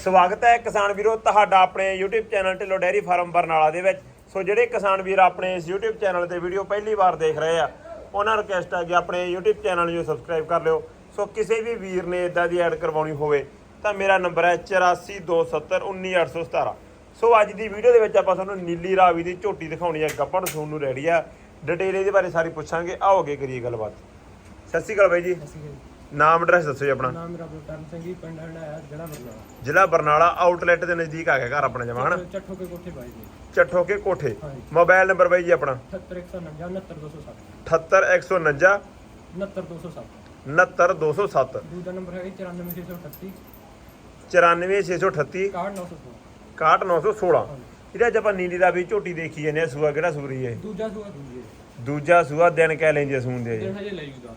ਸਵਾਗਤ ਹੈ ਕਿਸਾਨ ਵੀਰੋ ਤੁਹਾਡਾ ਆਪਣੇ YouTube channel Dhillon dairy farm Barnala ਦੇ ਵਿੱਚ। ਸੋ ਜਿਹੜੇ ਕਿਸਾਨ ਵੀਰ ਆਪਣੇ ਇਸ YouTube ਚੈਨਲ ਤੇ ਵੀਡੀਓ ਪਹਿਲੀ ਵਾਰ ਦੇਖ ਰਹੇ ਆ, ਉਹਨਾਂ ਨੂੰ ਰਿਕਵੈਸਟ ਆ ਕਿ ਆਪਣੇ YouTube ਚੈਨਲ ਨੂੰ ਸਬਸਕ੍ਰਾਈਬ ਕਰ ਲਿਓ। ਸੋ ਕਿਸੇ ਵੀ ਵੀਰ ਨੇ ਇਦਾਂ ਦੀ ਐਡ ਕਰਵਾਉਣੀ ਹੋਵੇ, ਤਾਂ ਮੇਰਾ ਨੰਬਰ ਹੈ 8427191817 ਸੋ ਅੱਜ ਦੀ ਵੀਡੀਓ ਦੇ ਵਿੱਚ ਆਪਾਂ ਤੁਹਾਨੂੰ ਨੀਲੀ ਰਾਵੀ ਦੀ ਝੋਟੀ ਦਿਖਾਉਣੀ ਹੈ ਗੱਪਣ ਸੂਣ ਨੂੰ ਰੈਡੀ ਆ। ਡਿਟੇਲ ਇਹਦੇ ਬਾਰੇ ਸਾਰੀ ਪੁੱਛਾਂਗੇ। ਆਓ ਅੱਗੇ ਕਰੀਏ ਗੱਲਬਾਤ। ਸਤਿ ਸ਼੍ਰੀ ਅਕਾਲ ਬਾਈ ਜੀ। ਨਾਮ ਐਡਰੈਸ ਦੱਸੋ ਜੀ ਆਪਣਾ। ਨਾਮ ਮੇਰਾ ਬਲਕਰਨ ਸਿੰਘ ਜੀ ਪਿੰਡ ਹੰਡਾ ਹੈ ਜਿਹੜਾ ਬਰਨਾਲਾ। ਜ਼ਿਲ੍ਹਾ ਬਰਨਾਲਾ ਆਊਟਲੈਟ ਦੇ ਨਜ਼ਦੀਕ ਆ ਗਿਆ ਘਰ ਆਪਣਾ ਜਮਾ ਹਨਾ? ਚੱਠੋ ਕੇ ਕੋਠੇ ਬਾਈ ਜੀ। ਚੱਠੋ ਕੇ ਕੋਠੇ। ਹਾਂਜੀ। ਮੋਬਾਈਲ ਨੰਬਰ ਬਾਈ ਜੀ ਆਪਣਾ? 78149 69207 78149 69207 69207 ਦੂਜਾ ਨੰਬਰ ਹੈ 94638 94638 61916 61916 ਇਹਦਾ ਅੱਜ ਆਪਾਂ ਨੀਲੀ ਦਾ ਵੀ ਝੋਟੀ ਦੇਖੀ ਜਾਂਦੇ ਆ ਸੂਆ ਕਿਹੜਾ ਸੂਰੀ ਹੈ? ਦੂਜਾ ਸੂਆ ਦੂਜੇ ਦੂਜਾ ਸੂਆ ਦਿਨ ਕਹਿ ਲੈਂਦੇ ਸੂਣ ਦੇ। ਦਿਨ ਹਜੇ ਲਈ ਜੂਗਾ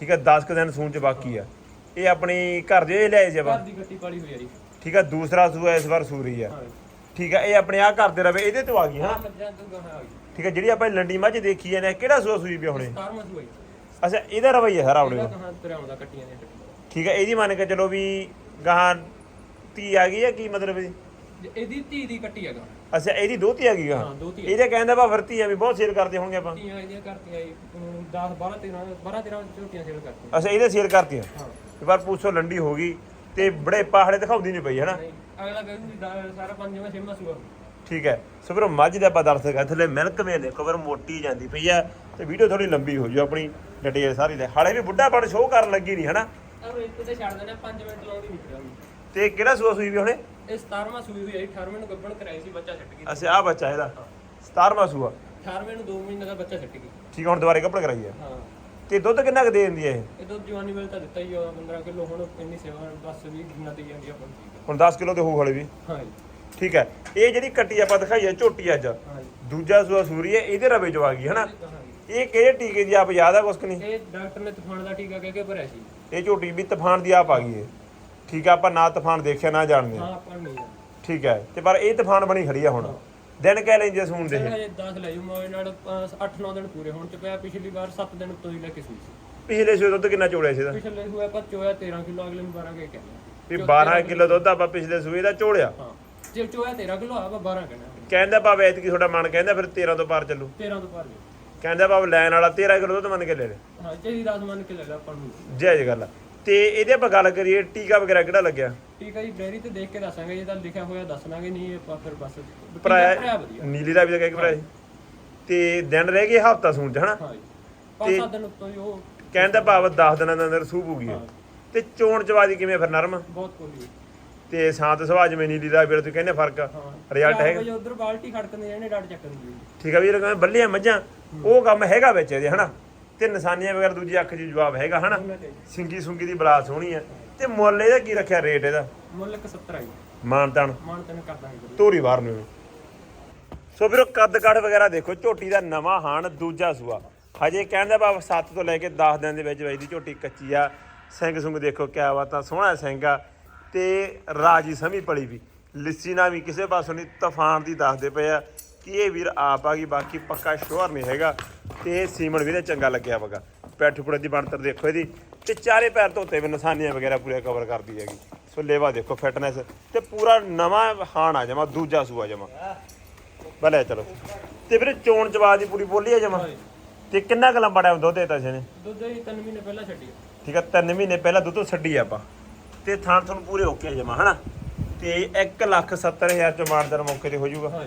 ਠੀਕ ਹੈ 10 ਕੁ ਦਿਨ ਸੂਣ ਚ ਬਾਕੀ ਆ। ਇਹ ਆਪਣੀ ਘਰ ਦੇ ਲਿਆਏ ਸੀ ਆਪਾਂ? ਘਰ ਦੀ ਗੱਟੀ ਪਾਲੀ ਹੋਈ ਆ ਜੀ। ਠੀਕ ਹੈ ਦੂਸਰਾ ਸੂਆ ਇਸ ਵਾਰ ਸੂਰੀ ਆ। ਠੀਕ ਹੈ ਇਹ ਆਪਣੇ ਆ ਕਰਦੇ ਰਵੇ ਇਹਦੇ ਤੋਂ ਆ ਗਈ ਹਾਂ ਮੱਝਾਂ ਤੋਂ ਗਾਣਾ ਆ ਗਈ ਠੀਕ ਹੈ ਜਿਹੜੀ ਆਪਾਂ ਲੰਡੀ ਮੱਝ ਦੇਖੀ ਜਾਂਦੇ ਆ ਕਿਹੜਾ ਸੂਆ ਸੂਈ ਵੀ ਹੁਣੇ? 17ਵਾਂ ਸੂਆ ਜੀ। ਅੱਛਾ ਇਹਦਾ ਰਵਈਆ ਸਾਰਾ ਆਪਣੇ ਕੋਲ ਕਹਾਂ ਕੱਟੀਆਂ ਕੱਟੀਆਂ ਠੀਕ ਹੈ ਇਹਦੀ ਮੰਨ ਕੇ ਚਲੋ ਵੀ ਗਾਹਾਂ ਧੀ ਆ ਗਈ ਹੈ ਕੀ ਮਤਲਬ ਇਹਦੀ? ਜੇ ਇਹਦੀ ਧੀ ਦੀ ਕੱਟੀ ਹੈਗਾ। ਅੱਛਾ ਇਹਦੀ ਦੋਤੀ ਆ ਗਾਹਾਂ ਹਾਂ ਦੋ ਧੀ ਇਹਦੇ ਕਹਿੰਦਾ ਵਾ ਵਰਤੀਆਂ ਵੀ ਬਹੁਤ ਸੇਲ ਕਰਦੇ ਹੋਣਗੇ ਆਪਾਂ। ਧੀਆਂ ਇਹਦੀਆਂ ਕਰਤੀਆਂ ਜੀ 10 12 13 12 13 ਝੋਟੀਆਂ ਸੇਲ ਕਰਤੀਆਂ। ਅੱਛਾ ਇਹਦੇ ਸੇਲ ਕਰਤੀਆਂ? ਹਾਂ। ਪਰ ਪੁੱਛੋ ਲੰਡੀ ਹੋ ਗਈ ਤੇ ਬੜੇ ਪਹਾੜੇ ਦਿਖਾਉਂਦੀ ਨਹੀਂ ਪਈ ਹਨਾ? ਨਹੀਂ ਅਗਲਾ ਕਹਿੰਦਾ ਸਾਰਾ ਪੰਜਵਾਂ ਛੇਵਾਂ ਸੂਆ। ਠੀਕ ਹੈ। ਸੋ ਫਿਰ ਮੱਝ ਦੇ ਆਪਾਂ ਦਰਸ ਕਰ ਥੱਲੇ ਮਿਲਕ ਦੇਖੋ ਫਿਰ ਮੋਟੀ ਜਾਂਦੀ ਪਈ ਆ ਤੇ ਵੀਡੀਓ ਥੋੜੀ ਲੰਬੀ ਹੋ ਜੂ ਆਪਣੀ ਡਿਟੇਲ ਸਾਰੀ ਲੈ ਹਾਲੇ ਵੀ ਬੁੱਢਾ ਬਣ ਸ਼ੋਅ ਕਰਨ ਲੱਗੀ ਨਹੀਂ ਹਨਾ? ਅਰ ਇੱਕ ਤੇ ਛੱਡ ਦੇਣਾ 5 ਮਿੰਟ ਲਾਉਂਦੀ ਨਿਕਲਿਆ ਤੇ ਕਿਹੜਾ ਸੂਆ ਸੂਈ ਵੀ ਹੁਣੇ? ਇਹ 17ਵਾਂ ਸੂਈ ਹੋਈ ਹੈ 18ਵੇਂ ਨੂੰ ਗੱਭਣ ਕਰਾਈ ਸੀ ਬੱਚਾ ਛੱਡ ਗਈ ਅੱਛਾ ਆ ਬੱਚਾ ਇਹਦਾ। 17ਵਾਂ ਸੂਆ। 18ਵੇਂ ਨੂੰ 2 ਮਹੀਨੇ ਦਾ ਬੱਚਾ ਛੱਡ ਗਈ ਠੀਕ ਆ, ਹੁਣ ਦੁਬਾਰੇ ਕੱਪੜ ਕਰਾਈ ਆ ਹਾਂ। ਤੇ ਦੁੱਧ ਕਿੰਨਾ ਕੁ ਦੇ ਦਿੰਦੀ ਹੈ ਇਹ? ਇਹ ਦੁੱਧ ਜਵਾਨੀ ਵੇਲੇ ਤਾਂ ਦਿੱਤਾ ਹੀ ਆ 15 ਕਿਲੋ ਹੁਣ ਇੰਨੀ ਸੇਵਾ 10 20 ਦਿਨਾਂ ਦੀ ਜਾਂਦੀ ਆ ਹੁਣ ਹੁਣ 10 ਕਿਲੋ ਤੇ ਹੋਊ ਹਲੇ ਵੀ। ਹਾਂ ਜੀ। ਠੀਕ ਹੈ। ਇਹ ਜਿਹੜੀ ਕੱਟੀ ਆਪਾਂ ਦਿਖਾਈ ਹੈ ਝੋਟੀ ਅੱਜ। ਹਾਂ ਜੀ। ਦੂਜਾ ਸੂਆ ਸੂਰੀ ਹੈ ਇਹਦੇ ਰਵੇ ਜੋ ਆ ਗਈ ਹਨਾ? ਹਾਂ ਜੀ। ਇਹ ਕਿਹੜੇ ਟੀਕੇ ਦੀ ਆਪ ਯਾਦ ਆ ਕੁਛ ਕਿ ਨਹੀਂ? ਇਹ ਡਾਕਟਰ ਨੇ ਤੂਫਾਨ ਦਾ ਟੀਕਾ ਕਹਿ ਕੇ ਭਰਿਆ ਸੀ। ਇਹ ਝੋਟੀ ਵੀ ਤੂਫਾਨ ਦੀ ਆਪ ਆ ਗਈ ਹੈ। ਠੀਕ ਆ ਆਪਾਂ ਨਾ ਤੂਫਾਨ ਦੇਖਿਆ ਨਾ ਜਾਣਦੇ। ਹਾਂ ਆਪਾਂ ਨਹੀਂ ਠੀਕ ਹੈ ਤੇ ਪਰ ਇਹ ਤੂਫਾਨ ਬਣੀ ਖੜੀ ਆ ਹੁਣ। ਦਿਨ ਕਹਿ ਲੈਂਦੇ ਸੂਣ ਦੇ। ਇਹ ਹਜੇ 10 ਲੈ ਜੂ ਮੋਏ ਨਾਲ 8-9 ਦਿਨ ਪੂਰੇ ਹੋਣ ਚ ਪਿਆ। ਪਿਛਲੀ ਵਾਰ 7 ਦਿਨ ਤੋਂ ਹੀ ਲੈ ਕੇ ਸੂਈ ਸੀ। ਪਿਛਲੇ ਸੂਏ ਦੁੱਧ ਕਿੰਨਾ ਚੋੜਿਆ ਸੀ ਇਹਦਾ? ਪਿਛਲੇ ਸੂਏ ਆਪਾਂ ਚੋਇਆ 13 ਕਿਲੋ ਅਗਲੇ ਨੂੰ 12 ਕੇ ਕਹਿੰਦੇ ਵੀ 12 ਕਿਲੋ ਦੁੱਧ ਆਪਾਂ ਪਿਛਲੇ ਸੂਏ ਦਾ ਚੋੜਿਆ ਹਾਂ ਜੇ ਚੋਇਆ 13 ਕਿਲੋ ਆਪਾਂ 12 ਕਹਿੰਦੇ ਕਹਿੰਦਾ ਭਾਵੇਂ ਐਤਕੀ ਤੁਹਾਡਾ ਮਨ ਕਹਿੰਦਾ ਫਿਰ 13 ਤੋਂ ਪਾਰ ਚੱਲੂ। 13 ਤੋਂ ਭਰ ਲਿਓ ਕਹਿੰਦਾ ਭਾਵੇਂ ਲੈਣ ਵਾਲਾ 13 ਕਿਲੋ ਦੁੱਧ ਮੰਨ ਕੇ ਲੈ ਲੈ। ਹਾਂ ਚਾਹੀ 10 ਮੰਨ ਕੇ ਲੈ ਲੈ ਆਪਾਂ ਨੂੰ। ਜਾਇਜ਼ ਗੱਲ ਆ। ਤੇ ਇਹਦੇ ਆਪਾਂ ਗੱਲ ਕਰੀਏ ਟੀਕਾ ਵਗੈਰਾ ਕਿਹੜਾ ਲੱਗਿਆ? ਠੀਕ ਹੈ ਜੀ ਡੈਰੀ ਤੇ ਦੇਖ ਕੇ ਦੱਸਾਂਗੇ ਜੇ ਤਾਂ ਲਿਖਿਆ ਹੋਇਆ ਦੱਸ ਲਾਂਗੇ ਨਹੀਂ ਆਪਾਂ ਫਿਰ ਬਸ ਭਰਾਇਆ ਵਧੀਆ। ਨੀਲੀ ਦਾ ਵੀ ਕਹਿ ਕੇ ਭਰਾਇਆ। ਤੇ ਦਿਨ ਰਹਿ ਗਏ ਹਫਤਾ ਸੂਣ ਚ ਹਨਾ? ਹਾਂ ਜੀ। ਪੰਜ ਸੱਤ ਦਿਨ ਉੱਤੋਂ ਹੀ ਉਹ ਕਹਿੰਦਾ ਭਾਵ 10 ਦਿਨਾਂ ਦੇ ਅੰਦਰ ਸੂਪ ਹੋ ਗਈ। ਤੇ ਚੋਣ ਚਵਾਦੀ ਕਿਵੇਂ ਫਿਰ ਨਰਮ? ਬਹੁਤ ਕੋਲੀ ਤੇ ਸ਼ਾਂਤ ਸੁਭਾਅ ਜਿਵੇਂ ਨੀਲੀ ਦਾ ਵੀਰ ਤੂੰ ਕਹਿੰਦੇ ਫ਼ਰਕ ਰਿਜ਼ਲਟ ਹੈਗਾ। ਉਧਰ ਬਾਲਟੀ ਖੜਕਦੇ ਜਾਣੇ ਡਾਟ ਚੱਕਣ ਦੀ। ਠੀਕ ਆ ਵੀਰ ਕਹਿੰਦੇ ਬੱਲੀਆਂ ਮੱਝਾਂ ਉਹ ਕੰਮ ਹੈਗਾ ਵਿੱਚ ਇਹਦੇ ਹਨਾ? ਤੇ ਨਿਸ਼ਾਨੀਆਂ ਵਗੈਰਾ ਦੂਜੀ ਅੱਖ 'ਚ ਜਵਾਬ ਹੈਗਾ ਹਨਾ? ਹੋਣਾ ਸਿੰਗੀ ਸੁੰਗੀ ਦੀ ਬਲਾ ਸੋਹਣੀ ਹੈ ਤੇ ਮੁੱਲ ਇਹਦਾ ਕੀ ਰੱਖਿਆ ਰੇਟ ਇਹਦਾ? ਮੁੱਲ ਇੱਕ 70 ਆਈ ਮਾਨਤਾਨ ਮਾਨ ਤੈਨੂੰ। ਕਰ ਦਾਂਗੇ ਵੀਰੇ। ਧੂਰੀ ਬਾਹਰ ਨੂੰ। ਸੋ ਵੀਰੋ ਕੱਦ ਕਾਠ ਵਗੈਰਾ ਦੇਖੋ ਝੋਟੀ ਦਾ ਨਵਾਂ ਹਾਣ ਦੂਜਾ ਸੂਆ। ਹਜੇ ਕਹਿੰਦਾ ਬਾਬ 7 ਤੋਂ ਲੈ ਕੇ 10 ਦਿਨ ਦੇ ਵਿੱਚ ਵਜਦੀ ਝੋਟੀ ਕੱਚੀ ਆ। ਸਿੰਘ ਸੁੰਗ ਦੇਖੋ ਕਿਆ ਬਾਤਾਂ ਸੋਹਣਾ ਸਿੰਘ ਆ। ਤੇ ਰਾਜੀ ਸਮੀ ਪਲੀ ਵੀ। ਲਿੱਸੀ ਨਾ ਵੀ ਕਿਸੇ ਪਾਸੋਂ ਨਹੀਂ ਤੂਫਾਨ ਦੀ ਦੱਸਦੇ ਪਏ ਆ ਕਿ ਇਹ ਵੀਰ ਆਪ ਆ ਗਈ ਬਾਕੀ ਪੱਕਾ ਸ਼ੋਰ ਨਹੀਂ ਹੈਗਾ। ਤੇ ਇਹ ਸੀਮਨ ਵੀ ਤੇ ਚੰਗਾ ਲੱਗਿਆ ਵਗਾ ਪੈਠ ਪੁੜੇ ਦੀ ਬਣਤਰ ਦੇਖੋ ਇਹਦੀ। ਤੇ ਚਾਰੇ ਪੈਰ ਧੋਤੇ ਵੀ ਨਿਸ਼ਾਨੀਆਂ ਵਗੈਰਾ ਪੂਰੇ ਕਵਰ ਕਰਦੀ ਹੈਗੀ। ਸੋ ਲੇਵਾ ਦੇਖੋ ਫਿਟਨੈਸ ਤੇ ਪੂਰਾ ਨਵਾਂ ਹਾਣ ਆ ਜਮਾ ਦੂਜਾ ਸੂਆ ਜਮਾ। ਭਲੇ ਚਲੋ। ਤੇ ਵੀਰੇ ਚੋਣ ਚਵਾ ਦੀ ਪੂਰੀ ਬੋਲੀ ਆ ਜਮਾ। ਤੇ ਕਿੰਨਾ ਕੁ ਲੰਬਾ ਟਾਈਮ ਦੁੱਧ ਦੇਤਾ ਸੀ ਨੇ ਦੁੱਧ ਹੀ 3 ਮਹੀਨੇ ਪਹਿਲਾਂ ਛੱਡੀ। ਠੀਕ ਆ 3 ਮਹੀਨੇ ਪਹਿਲਾਂ ਦੁੱਧ ਛੱਡੀ ਆਪਾਂ। ਤੇ ਥਾਂ ਤੁਹਾਨੂੰ ਪੂਰੇ ਓਕੇ ਜਮਾ ਹਨਾ? ਤੇ 1 ਲੱਖ 70 ਹਜ਼ਾਰ ਚ ਮਾਨਦਰ ਮੌਕੇ ਤੇ ਹੋ ਜਾਊਗਾ।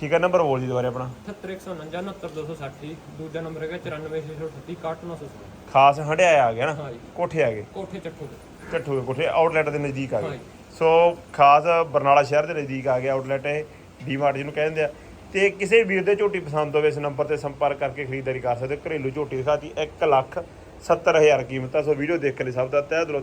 ਠੀਕ ਆ ਨੰਬਰ ਬੋਲ ਜੀ ਦੁਬਾਰੇ ਆਪਣਾ? 78149 69260 ਦੂਜਾ ਨੰਬਰ ਹੈਗਾ 94638 61960 ਖਾਸ ਹੰਡਿਆਇਆ ਆ ਗਿਆ ਨਾ? ਹਾਂ ਜੀ ਕੋਠੇ ਆ ਗਏ। ਕੋਠੇ ਚੱਠੋ ਦੇ। ਕੋਠੇ ਆਊਟਲੈਟ ਦੇ ਨਜ਼ਦੀਕ ਆ ਗਏ। ਸੋ ਖਾਸ ਬਰਨਾਲਾ ਸ਼ਹਿਰ ਦੇ ਨਜ਼ਦੀਕ ਆ ਗਿਆ ਆਊਟਲੈਟ ਇਹ ਡੀਮਾਰਟ ਜਿਹਨੂੰ ਕਹਿੰਦੇ ਆ। ਤੇ ਕਿਸੇ ਵੀਰ ਦੇ ਝੋਟੀ ਪਸੰਦ ਹੋਵੇ ਇਸ ਨੰਬਰ ਤੇ ਸੰਪਰਕ ਕਰਕੇ ਖਰੀਦਦਾਰੀ ਕਰ ਸਕਦੇ ਹੋ। ਘਰੇਲੂ ਝੋਟੀ ਦਿਖਾਤੀ 1 ਲੱਖ 70 ਹਜ਼ਾਰ ਕੀਮਤ ਆ। ਸੋ ਵੀਡੀਓ ਦੇਖ ਕੇ ਲਈ ਸਭ ਦਾ ਤਹਿ ਦਿਲੋਂ।